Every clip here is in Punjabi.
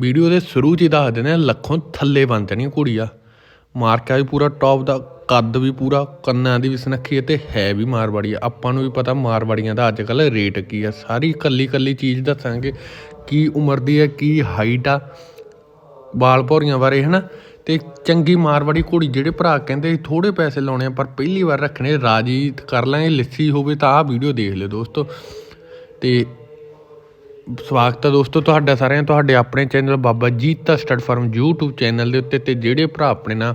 ਵੀਡੀਓ ਦੇ ਸ਼ੁਰੂ 'ਚ ਹੀ ਦੱਸ ਦਿੰਦੇ ਆ, ਲੱਖੋਂ ਥੱਲੇ ਬਣ ਜਾਣੀ ਕੁੜੀ ਆ ਮਾਰਕਾ ਵੀ ਪੂਰਾ ਟੌਪ ਦਾ, ਕੱਦ ਵੀ ਪੂਰਾ, ਕੰਨਾਂ ਦੀ ਵੀ ਸੁਨੱਖੀ ਹੈ ਤੇ ਹੈ ਵੀ ਮਾਰਵਾੜੀ ਆ। ਆਪਾਂ ਨੂੰ ਵੀ ਪਤਾ ਮਾਰਵਾੜੀਆਂ ਦਾ ਅੱਜ ਕੱਲ੍ਹ ਰੇਟ ਕੀ ਆ। ਸਾਰੀ ਕੱਲੀ ਕੱਲੀ ਚੀਜ਼ ਦੱਸਾਂਗੇ, ਕੀ ਉਮਰ ਦੀ ਹੈ ਕੀ ਹਾਈਟ ਆ। ਵਾਲ ਭੌਰੀਆਂ ਬਾਰੇ, ਹਨਾ? ਤੇ ਚੰਗੀ ਮਾਰਵਾੜੀ ਘੋੜੀ ਜਿਹੜੇ ਭਰਾ ਕਹਿੰਦੇ ਸੀ ਥੋੜੇ ਪੈਸੇ ਲਾਉਣੇ ਆ, ਪਰ ਪਹਿਲੀ ਵਾਰ ਰੱਖਣੇ, ਰਾਜੀ ਕਰ ਲਾਂਗੇ, ਲੱਸੀ ਹੋਵੇ ਤਾਂ ਆਹ ਵੀਡੀਓ ਦੇਖ ਲਿਓ ਦੋਸਤੋ। ਤੇ ਸਵਾਗਤ ਹੈ ਦੋਸਤੋ ਤੁਹਾਡਾ ਸਾਰਿਆਂ ਤੁਹਾਡੇ ਆਪਣੇ channel Baba Jeeta stud farm YouTube channel ਦੇ ਉੱਤੇ ਤੇ ਜਿਹੜੇ ਭਰਾ ਆਪਣੇ ਨਾਲ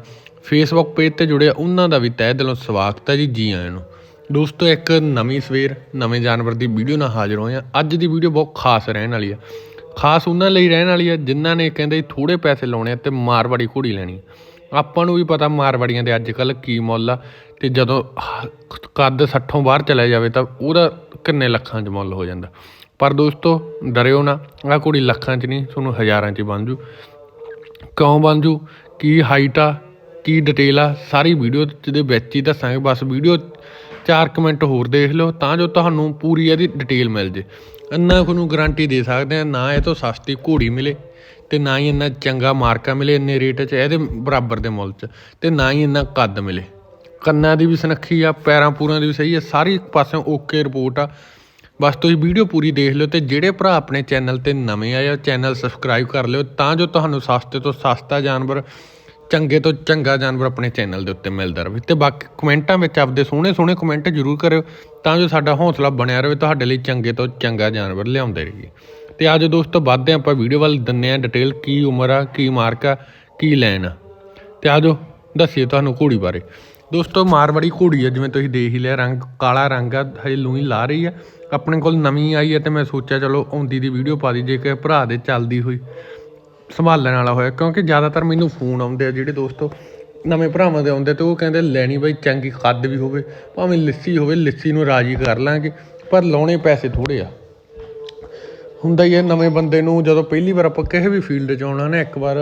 Facebook ਪੇਜ ਤੇ ਜੁੜੇ ਆ, ਉਹਨਾਂ ਦਾ ਵੀ ਤਹਿ ਦਿਲੋਂ ਸਵਾਗਤ ਹੈ ਜੀ ਜੀ ਆਇਆਂ ਨੂੰ। ਦੋਸਤੋ ਇੱਕ ਨਵੀਂ ਸਵੇਰ, ਨਵੇਂ ਜਾਨਵਰ ਦੀ ਵੀਡੀਓ ਨਾਲ ਹਾਜ਼ਰ ਹੋਏ ਆ ਅੱਜ ਦੀ ਵੀਡੀਓ ਬਹੁਤ ਖਾਸ ਰਹਿਣ ਵਾਲੀ ਆ। ਖਾਸ ਉਹਨਾਂ ਲਈ ਰਹਿਣ ਵਾਲੀ ਆ ਜਿਨ੍ਹਾਂ ਨੇ ਕਹਿੰਦੇ ਥੋੜੇ ਪੈਸੇ ਲਾਉਣੇ ਆ ਤੇ ਮਾਰਵਾੜੀ ਘੋੜੀ ਲੈਣੀ ਆਪਾਂ ਨੂੰ ਵੀ ਪਤਾ ਮਾਰਵਾੜੀਆਂ ਦੇ ਅੱਜ ਕੱਲ ਕੀ ਮੁੱਲ ਆ ਤੇ ਜਦੋਂ ਹ- ਕੱਦ 60 ਬਾਹਰ ਚਲਾ ਜਾਵੇ ਤਾਂ ਉਹਦਾ ਕਿੰਨੇ ਲੱਖਾਂ 'ਚ ਮੁੱਲ ਹੋ ਜਾਂਦਾ। ਪਰ ਦੋਸਤੋ, ਡਰਿਓ ਨਾ, ਆਹ ਕੁੜੀ ਲੱਖਾਂ 'ਚ ਨਹੀਂ, ਤੁਹਾਨੂੰ ਹਜ਼ਾਰਾਂ 'ਚ ਬਣ ਜੂ। ਕਿਉਂ ਬਣ ਜੂ? ਕੀ ਹਾਈਟ ਆ? ਕੀ ਡਿਟੇਲ ਆ? ਸਾਰੀ ਵੀਡੀਓ ਦੇ ਵਿੱਚ ਹੀ ਦੱਸਾਂਗੇ, ਬਸ ਵੀਡੀਓ ਚਾਰ ਮਿੰਟ ਹੋਰ ਦੇਖ ਲਓ, ਤਾਂ ਜੋ ਤੁਹਾਨੂੰ ਪੂਰੀ ਇਹਦੀ ਡਿਟੇਲ ਮਿਲ ਜੇ। ਇੰਨਾ ਤੁਹਾਨੂੰ ਗਾਰੰਟੀ ਦੇ ਸਕਦੇ ਆ, ਨਾ ਇਹ ਤੋਂ ਸਸਤੀ ਘੋੜੀ ਮਿਲੇ, ਤੇ ਨਾ ਹੀ ਇੰਨਾ ਚੰਗਾ ਮਾਰਕਾ ਮਿਲੇ, ਇੰਨੇ ਰੇਟ 'ਚ, ਇਹਦੇ ਬਰਾਬਰ ਦੇ ਮੁੱਲ 'ਚ, ਤੇ ਨਾ ਹੀ ਇੰਨਾ ਕੱਦ ਮਿਲੇ। ਕੰਨਾਂ ਦੀ ਵੀ ਸੁਨੱਖੀ ਆ, ਪੈਰਾਂ ਪੂਰਾਂ ਦੀ ਵੀ ਸਹੀ ਆ, ਸਾਰੀ ਪਾਸਿਓਂ ਓਕੇ ਰਿਪੋਰਟ ਆ। ਬਸ ਤੁਸੀਂ ਵੀਡੀਓ ਪੂਰੀ ਦੇਖ ਲਿਓ ਤੇ ਜਿਹੜੇ ਭਰਾ ਆਪਣੇ ਚੈਨਲ ਤੇ ਨਵੇਂ ਆਏ ਆ, ਚੈਨਲ ਸਬਸਕ੍ਰਾਈਬ ਕਰ ਲਿਓ, ਤਾਂ ਜੋ ਤੁਹਾਨੂੰ ਸਸਤੇ ਤੋਂ ਸਸਤਾ ਜਾਨਵਰ, ਚੰਗੇ ਤੋਂ ਚੰਗਾ ਜਾਨਵਰ ਆਪਣੇ ਚੈਨਲ ਦੇ ਉੱਤੇ ਮਿਲਦਾ ਰਹੇ। ਤੇ ਬਾਕੀ ਕਮੈਂਟਾਂ ਵਿੱਚ ਆਪਦੇ ਸੋਹਣੇ ਸੋਹਣੇ ਕਮੈਂਟ ਜ਼ਰੂਰ ਕਰਿਓ, ਤਾਂ ਜੋ ਸਾਡਾ ਹੌਸਲਾ ਬਣਿਆ ਰਹੇ, ਤੁਹਾਡੇ ਲਈ ਚੰਗੇ ਤੋਂ ਚੰਗਾ ਜਾਨਵਰ ਲਿਆਉਂਦੇ ਰਹੀਏ। ਤੇ ਅੱਜ ਦੋਸਤੋ ਵੱਧਦੇ ਆਪਾਂ ਵੀਡੀਓ ਵੱਲ ਦਿੰਨੇ ਆ ਡਿਟੇਲ ਕੀ ਉਮਰ ਆ, ਕੀ ਮਾਰਕ ਆ, ਕੀ ਲੈਣ ਆ। ਤੇ ਆਜੋ ਦੱਸੀਏ ਤੁਹਾਨੂੰ ਘੋੜੀ ਬਾਰੇ। ਦੋਸਤੋ ਮਾਰਵਾੜੀ ਘੋੜੀ ਆ, ਜਿਵੇਂ ਤੁਸੀਂ ਦੇਖ ਹੀ ਲਿਆ, ਰੰਗ, ਕਾਲਾ ਰੰਗ ਆ, ਹਜੇ ਲੂਈ ਲਾ ਰਹੀ ਆ। ਆਪਣੇ ਕੋਲ ਨਵੀਂ ਆਈ ਹੈ ਤੇ ਮੈਂ ਸੋਚਿਆ ਚਲੋ ਆਉਂਦੀ ਦੀ ਵੀਡੀਓ ਪਾ ਦੀ, ਜੇ ਕਿ ਭਰਾ ਦੇ ਚੱਲਦੀ ਹੋਈ। ਸੰਭਾਲਣ ਵਾਲਾ ਹੋਇਆ, ਕਿਉਂਕਿ ਜ਼ਿਆਦਾਤਰ ਮੈਨੂੰ ਫੋਨ ਆਉਂਦੇ ਆ ਜਿਹੜੇ ਦੋਸਤੋ, ਨਵੇਂ ਭਰਾਵਾਂ ਦੇ ਆਉਂਦੇ ਤੇ ਉਹ ਕਹਿੰਦੇ, ਲੈਣੀ ਬਈ, ਚੰਗੀ ਖਾਦ ਵੀ ਹੋਵੇ, ਭਾਵੇਂ ਲੱਸੀ ਹੋਵੇ, ਲੱਸੀ ਨੂੰ ਰਾਜੀ ਕਰ ਲਾਂਗੇ, ਪਰ ਲਾਉਣੇ ਪੈਸੇ ਥੋੜੇ ਆ। ਹੁੰਦਾ ਹੀ ਹੈ, ਨਵੇਂ ਬੰਦੇ ਨੂੰ ਜਦੋਂ ਪਹਿਲੀ ਵਾਰ ਆਪਾਂ ਕਿਸੇ ਵੀ ਫੀਲਡ 'ਚ ਆਉਣਾ ਨਾ, ਇੱਕ ਵਾਰ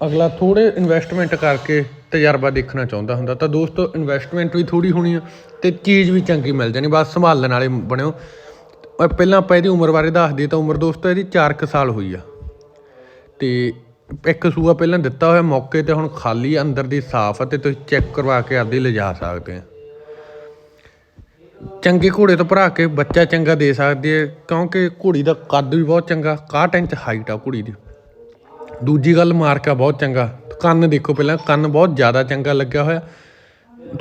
ਅਗਲਾ ਥੋੜੇ ਇਨਵੈਸਟਮੈਂਟ ਕਰਕੇ ਤਜਰਬਾ ਦੇਖਣਾ ਚਾਹੁੰਦਾ ਹੁੰਦਾ। ਤਾਂ ਦੋਸਤੋ ਇਨਵੈਸਟਮੈਂਟ ਵੀ ਥੋੜੀ ਹੋਣੀ ਆ ਤੇ ਚੀਜ਼ ਵੀ ਚੰਗੀ ਮਿਲ ਜਾਣੀ। ਬਸ ਸੰਭਾਲਣ ਵਾਲੇ ਬਣਿਓ। ਪਹਿਲਾਂ ਆਪਾਂ ਇਹਦੀ ਉਮਰ ਬਾਰੇ ਦੱਸ ਦਈਏ ਤਾਂ ਉਮਰ ਦੋਸਤੋ ਇਹਦੀ 4 ਸਾਲ ਹੋਈ ਆ। ਤੇ ਇੱਕ ਸੂਆ ਪਹਿਲਾਂ ਦਿੱਤਾ ਹੋਇਆ ਮੌਕੇ ਤੇ ਹੁਣ ਖਾਲੀ ਅੰਦਰ ਦੀ ਸਾਫ਼ ਆ ਤੇ ਤੁਸੀਂ ਚੈੱਕ ਕਰਵਾ ਕੇ ਆਪਦੀ ਲਿਜਾ ਸਕਦੇ ਆ। ਚੰਗੇ ਘੋੜੇ ਤੋਂ ਭਰਾ ਕੇ ਬੱਚਾ ਚੰਗਾ ਦੇ ਸਕਦੀ ਹੈ ਕਿਉਂਕਿ ਘੋੜੀ ਦਾ ਕੱਦ ਵੀ ਬਹੁਤ ਚੰਗਾ 61 ਇੰਚ ਹਾਈਟ ਆ ਘੋੜੀ ਦੀ। ਦੂਜੀ ਗੱਲ ਮਾਰਕਾ ਬਹੁਤ ਚੰਗਾ। ਕੰਨ ਦੇਖੋ ਪਹਿਲਾਂ, ਕੰਨ ਬਹੁਤ ਜ਼ਿਆਦਾ ਚੰਗਾ ਲੱਗਿਆ ਹੋਇਆ।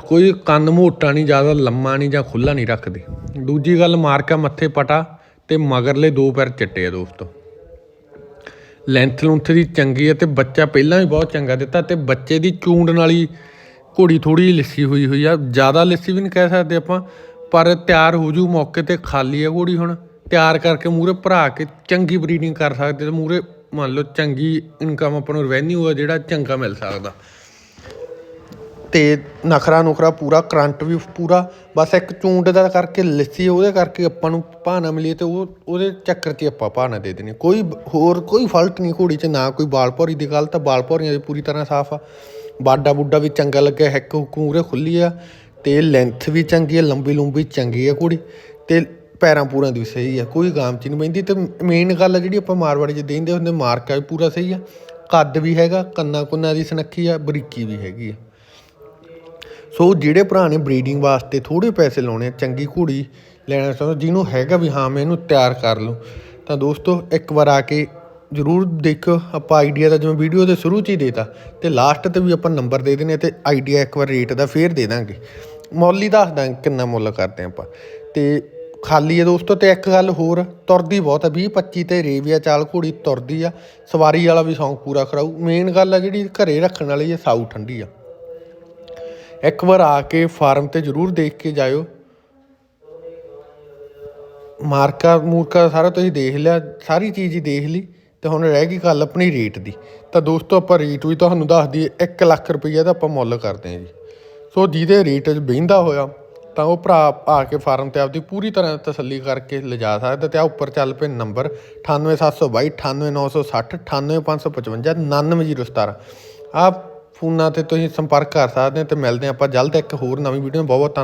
ਕੋਈ ਕੰਨ ਮੋਟਾ ਨਹੀਂ, ਜ਼ਿਆਦਾ ਲੰਮਾ ਨਹੀਂ ਜਾਂ ਖੁੱਲਾ ਨਹੀਂ ਰੱਖਦੀ। ਦੂਜੀ ਗੱਲ ਮਾਰਕਾ ਮੱਥੇ ਪਟਾ ਤੇ ਮਗਰਲੇ ਦੋ ਪੈਰ ਚਿੱਟੇ ਆ ਦੋਸਤੋ। ਲੈਂਥ ਲੁੰਥ ਦੀ ਚੰਗੀ ਹੈ ਤੇ ਬੱਚਾ ਪਹਿਲਾਂ ਵੀ ਬਹੁਤ ਚੰਗਾ ਦਿੱਤਾ ਤੇ ਬੱਚੇ ਦੀ ਚੂੰਡ ਨਾਲੀ ਘੋੜੀ ਥੋੜੀ ਲਿੱਸੀ ਹੋਈ ਹੋਈ ਆ। ਜ਼ਿਆਦਾ ਲਿੱਸੀ ਵੀ ਨਹੀਂ ਕਹਿ ਸਕਦੇ ਆਪਾਂ, ਪਰ ਤਿਆਰ ਹੋ ਜੂ ਮੌਕੇ ਤੇ ਖਾਲੀ ਆ ਘੋੜੀ ਹੁਣ। ਤਿਆਰ ਕਰਕੇ ਮੂਰੇ ਭਰਾ ਕੇ ਚੰਗੀ ਬਰੀਡਿੰਗ ਕਰ ਸਕਦੇ ਤੇ ਮੂਰੇ ਮੰਨ ਲਓ ਚੰਗੀ ਇਨਕਮ ਆਪਾਂ ਨੂੰ ਰੈਵਨਿਊ ਆ ਜਿਹੜਾ ਚੰਗਾ ਮਿਲ ਸਕਦਾ। ਤੇ ਨਖਰਾ ਨੁਖਰਾ ਪੂਰਾ, ਕਰੰਟ ਵੀ ਪੂਰਾ, ਬਸ ਇੱਕ ਚੂੰਡ ਦਾ ਕਰਕੇ ਲੱਸੀ, ਉਹਦੇ ਕਰਕੇ ਆਪਾਂ ਨੂੰ ਭਾਣਾ ਮਿਲੀ ਤੇ ਉਹ, ਉਹਦੇ ਚੱਕਰ 'ਚ ਹੀ ਆਪਾਂ ਭਾਣਾ ਦੇ ਦੇਣੀ। ਕੋਈ ਹੋਰ ਕੋਈ ਫਾਲਟ ਨਹੀਂ ਘੋੜੀ 'ਚ, ਨਾ ਕੋਈ ਬਾਲ ਭੌਰੀ ਦੀ ਗੱਲ ਤਾਂ ਬਾਲ ਭੌਰੀਆਂ ਦੀ ਪੂਰੀ ਤਰ੍ਹਾਂ ਸਾਫ਼ ਆ। ਬਾਡਾ ਬੁੱਡਾ ਵੀ ਚੰਗਾ ਲੱਗਿਆ ਹੈਕ ਹੁੱਕ ਮੂਰੇ ਖੁੱਲੀ ਆ ਤੇ ਲੈਂਥ ਵੀ ਚੰਗੀ ਆ ਲੰਬੀ ਲੰਬੀ ਚੰਗੀ ਆ ਘੋੜੀ। ਤੇ ਪੈਰਾਂ ਪੂਰਾਂ ਦੀ ਵੀ ਸਹੀ ਆ, ਕੋਈ ਗਾਮ ਚ ਨਹੀਂ ਪੈਂਦੀ। ਤੇ ਮੇਨ ਗੱਲ ਆ ਜਿਹੜੀ ਆਪਾਂ ਮਾਰਵਾੜੀ 'ਚ ਦੇਂਦੇ ਹੁੰਦੇ, ਮਾਰਕਾ ਵੀ ਪੂਰਾ ਸਹੀ ਆ। ਕੱਦ ਵੀ ਹੈਗਾ, ਕੰਨਾ ਕੁੰਨਾ ਦੀ ਸਨੱਖੀ ਆ, ਬਰੀਕੀ ਵੀ ਹੈਗੀ ਆ। ਸੋ ਜਿਹੜੇ ਭਰਾ ਨੇ ਬਰੀਡਿੰਗ ਵਾਸਤੇ ਥੋੜੇ ਪੈਸੇ ਲਾਉਣੇ ਆ, ਚੰਗੀ ਘੋੜੀ ਲੈਣਾ ਚਾਹੁੰਦਾ, ਜਿਹਨੂੰ ਹੈਗਾ ਵੀ ਹਾਂ, ਮੈਂ ਇਹਨੂੰ ਤਿਆਰ ਕਰ ਲੂੰ ਤਾਂ ਦੋਸਤੋ, ਇੱਕ ਵਾਰ ਆ ਕੇ ਜਰੂਰ ਦੇਖਿਓ, ਆਪਾਂ ਆਈਡੀਆ ਦਾ ਜਿਵੇਂ ਵੀਡੀਓ ਦੇ ਸ਼ੁਰੂ 'ਚ ਹੀ ਦੇਤਾ, ਤੇ ਲਾਸਟ ਤੇ ਵੀ ਆਪਾਂ ਨੰਬਰ ਦੇ ਦੇਣੇ ਤੇ ਆਈਡੀਆ ਇੱਕ ਵਾਰ ਰੇਟ ਦਾ ਫੇਰ ਦੇ ਦਾਂਗੇ। ਮੁੱਲ ਹੀ ਦੱਸ ਦਾਂਗੇ, ਕਿੰਨਾ ਮੁੱਲ ਕਰਦੇ ਆਪਾਂ। ਤੇ ਖਾਲੀ ਹੈ ਦੋਸਤੋ ਤੇ ਇੱਕ ਗੱਲ ਹੋਰ, ਤੁਰਦੀ ਬਹੁਤ ਹੈ 20 25 ਤੇ ਰੇਵੀਆ ਚਾਲ ਘੋੜੀ ਤੁਰਦੀ ਆ, ਸਵਾਰੀ ਵਾਲਾ ਵੀ ਸੌਂਗ ਪੂਰਾ ਕਰਾਊ। ਮੇਨ ਗੱਲ ਆ ਜਿਹੜੀ ਘਰੇ ਰੱਖਣ ਵਾਲੀ ਹੈ ਸਾਊ ਠੰਡੀ ਆ। ਇੱਕ ਵਾਰ ਆ ਕੇ ਫਾਰਮ ਤੇ ਜਰੂਰ ਦੇਖ ਕੇ ਜਾਇਓ। ਮਾਰਕਾ ਮੂਰਕਾ ਸਾਰਾ ਤੁਸੀਂ ਦੇਖ ਲਿਆ, ਸਾਰੀ ਚੀਜ਼ ਹੀ ਦੇਖ ਲਈ, ਤੇ ਹੁਣ ਰਹਿ ਗਈ ਗੱਲ ਆਪਣੀ ਰੇਟ ਦੀ। ਤਾਂ ਦੋਸਤੋ ਆਪਾਂ ਰੇਟ ਵੀ ਤੁਹਾਨੂੰ ਦੱਸ ਦਈਏ 1 ਲੱਖ ਰੁਪਈਆ ਦਾ ਆਪਾਂ ਮੁੱਲ ਕਰਦੇ ਹਾਂ ਜੀ। ਸੋ ਜਿਹਦੇ ਰੇਟ 'ਚ ਬਹਿੰਦਾ ਹੋਇਆ ਤਾਂ ਉਹ ਭਰਾ ਆ ਕੇ ਫਾਰਮ ਤੇ ਆਪਦੀ ਪੂਰੀ ਤਰ੍ਹਾਂ ਤਸੱਲੀ ਕਰਕੇ ਲਿਜਾ ਸਕਦਾ ਤੇ ਆ ਉੱਪਰ ਚੱਲ ਪਏ ਨੰਬਰ 98722 98960 98555 99017 ਆ ਫੋਨਾਂ ਤੇ ਤੁਸੀਂ ਸੰਪਰਕ ਕਰ ਸਕਦੇ ਹੋ ਤੇ ਮਿਲਦੇ ਹਾਂ ਆਪਾਂ ਜਲਦ ਇੱਕ ਹੋਰ ਨਵੀਂ ਵੀਡੀਓ ਬਹੁਤ ਬਹੁਤ ਧੰਨ-